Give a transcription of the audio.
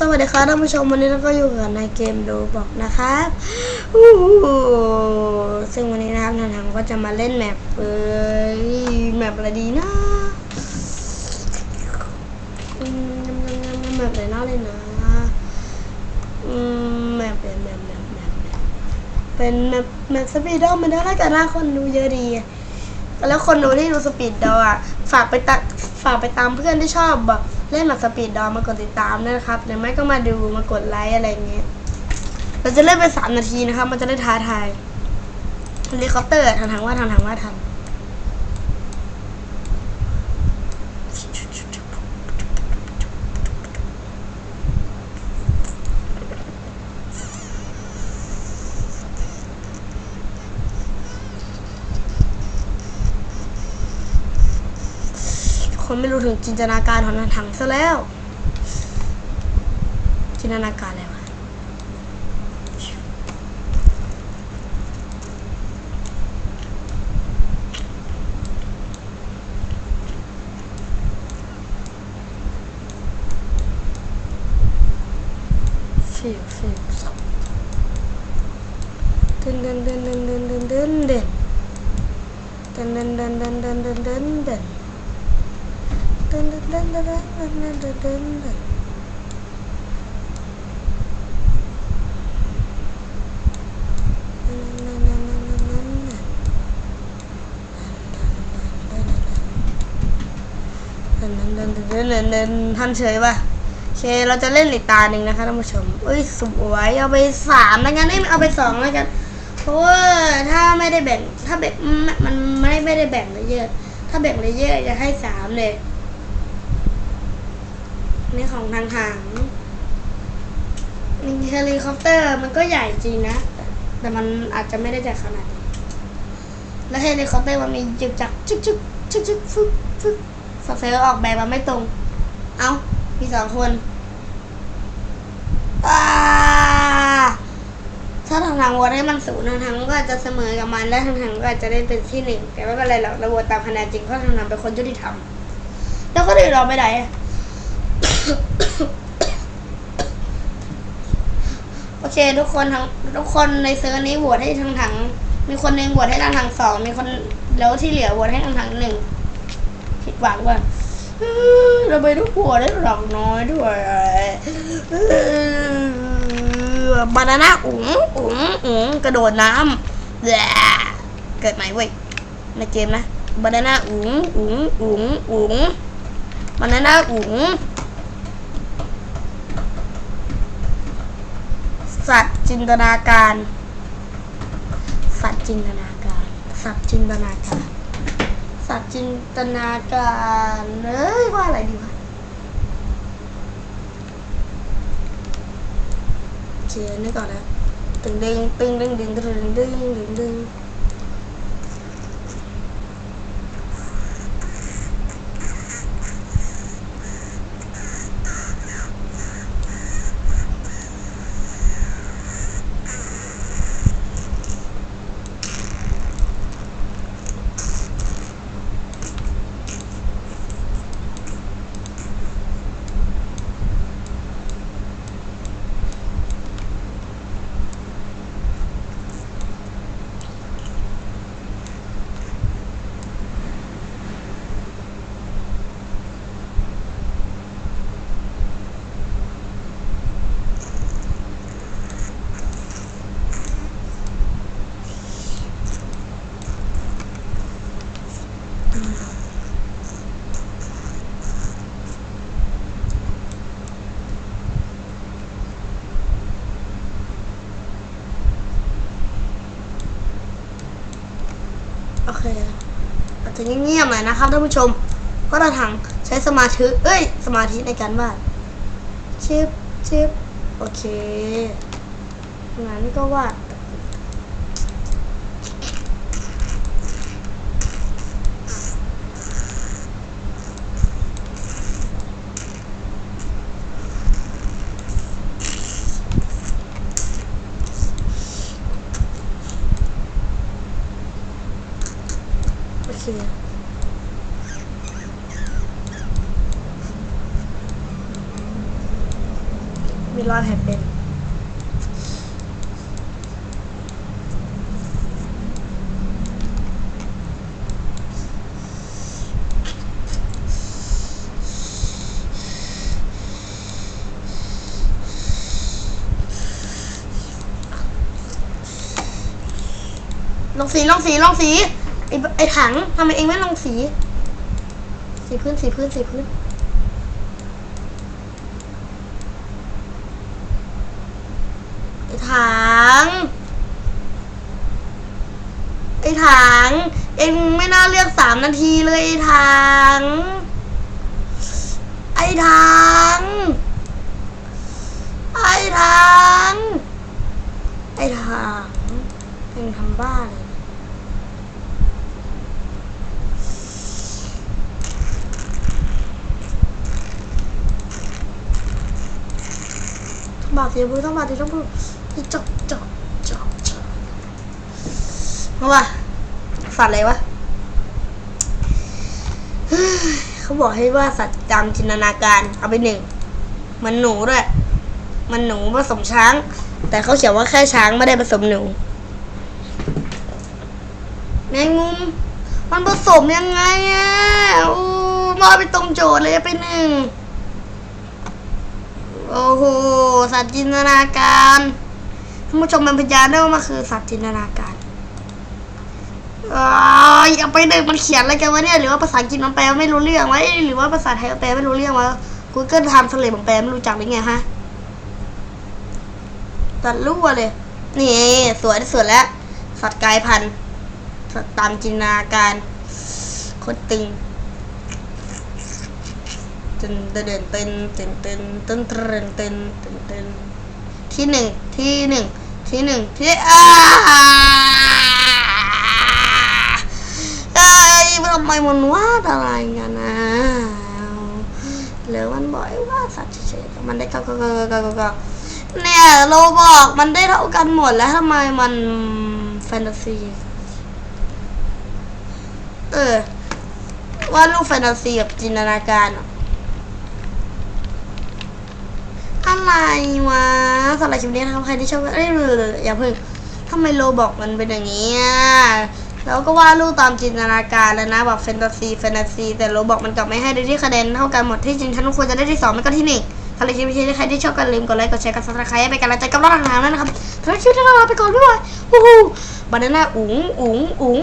สวัสดีครับท่านผู้ชมวันนี้เราก็อยู่กันในเกมโดบอกนะครับซึ่งวันนี้นะครับนันทังก็จะมาเล่นแมปเอยแมปอะไรดีนะแมปอะไรน่าเล่นนะแมปเป็นแมปแมปแมปเป็นแมปแมปสปีดดอมันน่าจะน่าคนดูเยอะดี แล้วคนดูที่ดูสปีดดออะฝากไปตักฝากไปตามเพื่อนที่ชอบแบบ เล่นหมักสปีดดอมมากดติดตามได้นะครับหรือไม่ก็มาดูมากดไลค์อะไรเงี้ยเราจะเล่นไปสามนาทีนะครับ มันจะได้ท้าทายเฮลิคอปเตอร์ทางทางว่าทางทางว่าทาง คนไม่รู้ถึงจินตนาการของนันทังซะแล้ว จินตนาการอะไรวะฟิวฟิวสองเดินเดินเดินเดินเดินเดินเดินเดินเดินเดินเดินเดินเดิน ท่านเฉยป่ะเค เราจะเล่นอีกตาหนึ่งนะคะท่านผู้ชมเอ้ยสวยเอาไปสามแล้วกันเอาไปสองแล้วกันเพราะว่าถ้าไม่ได้แบ่งถ้าแบ่งมันไม่ไม่ได้แบ่งเลยเยอะ ถ้าแบ่งเลยเยอะจะให้สามเลย นี่ของทางหางเฮลิคอปเตอร์มันก็ใหญ่จริงนะ แต่มันอาจจะไม่ได้ใหญ่ขนาดนี้แล้วเฮลิคอปเตอร์มันมีจุกจักจุกจุกจุกจุกฟึบฟึบสงสัยว่าออกแบบมาไม่ตรง เอ้ามีสองคนถ้าทางทางวัวให้มันศูนย์ทางทางก็อาจจะเสมอกับมันและทางทางก็อาจจะได้เป็นที่หนึ่งแต่ไม่เป็นไรหรอกเราโหวตตามคะแนนจริงเพราะทางทางเป็นคนยุติธรรมแล้วก็ได้รอไม่ได้ โอเค ทุกคนทั้งทุกคนในเซิร์ฟนี้โหวตให้ทางถัง มีคนหนึ่งโหวตให้ทางถังสองมีคนแล้วที่เหลือโหวตให้ทางถังหนึ่งผิดหวังว่าเราไปทุกโหวตได้หลอกน้อยด้วยบานาน่าอุ๋งอุ๋งอุ๋งกระโดดน้ำแหละเกิดใหม่เว้ยในเกมนะบานาน่าอุ๋งอุ๋งอุ๋งอุ๋งบานาน่าอุ๋ง สัตว์จินตนาการ สัตว์จินตนาการ สัตว์จินตนาการ สัตว์จินตนาการเอ้ยว่าอะไรดีวะเชียร์นี่ก่อนนะตึงดึงตึงดึงดึงดึงดึงดึงดึง จะเงียบๆหน่อยนะครับท่านผู้ชมเพราะเราทางใช้สมาธิเอ้ย สมาธิในการวาดชิปชิปโอเคงั้นก็วาด มีรอยแผลเป็นลงสีลงสีลงสีไอไอถังทำไมเองไม่ลงสี สีพื้นสีพื้นสีพื้น ไอ ถัง ไอ้ถัง เองไม่น่าเลือกสามนาทีเลยไอ้ถัง ไอ้ถัง ไอ้ถัง ไอ้ถัง เองทำบ้าเลยต้องบาดเสียบูต้องบาดเสียต้อง บูจกจกจกจกเอาวะสัตว์อะไรวะเขาบอกให้ว่าสัตว์ตามจินตนาการเอาไปหนึ่งมันหนูด้วยมันหนูผสมช้าง แต่เขาเขียนว่าแค่ช้างไม่ได้ผสมหนูแมงมุมมันผสมยังไงอะอู้มาไปตรงโจทย์เลยไปหนึ่งโอ้โหสัตว์จินตนาการ ท่านผู้ชมเป็นพยานได้ว่ามันคือสัตว์จินตนาการอย่าไปเด็กมันเขียนอะไรกันวะเนี่ยหรือว่าภาษาอังกฤษมันแปลไม่รู้เรื่องไวะหรือว่าภาษาไทยมันแปลไม่รู้เรื่องวะกูเกิลทำสเลของแปลไม่รู้จักหรือไงฮะตัดรั่วเลย นี่สวยที่สุดแล้ว สัตว์กายพันธุ์ตามจินตนาการคนตึงตึนเดินเต้นเต้นเต้นเต้นเต้นเต้นเต้น ที่หนึ่งที่หนึ่งที่หนึ่งที่อ้าเอ้ทำไมมันวาดอะไรกันนะหรือมันบอกให้วาสัตว์เฉยๆมันได้เก้าเก้าเก้าเก้าเก้าเก้าเนี่ยโลบอกมันได้เท่ากันหมดแล้วทำไมมันแฟนตาซีเออว่าดรูปแฟนตาซีกับจินตนาการอะ อะไรวะสำหรับคลิปนี้นะครับใครที่ชอบก็เอ้ยอย่าเพิ่งทำไมโลบอกมันเป็นอย่างนี้แล้วก็วาดรูปตามจินตนาการแล้วนะแบบแฟนตาซีแฟนตาซีแต่โลบอกมันกลับไม่ให้ได้ที่คะแนนเท่ากันหมดที่จริงฉันควรจะได้ที่สองไม่ก็ที่หนึ่งสำหรับคลิปนี้ใครที่ชอบกันลืมกดไลค์กดแชร์กดซับสไครต์ให้เป็นกำลังใจกับเราทางนั้นนะครับสำหรับคลิปนี้เราลาไปก่อนด้วยวู้ฮู้บานาน่าอุ๋งอุ๋งอุ๋ง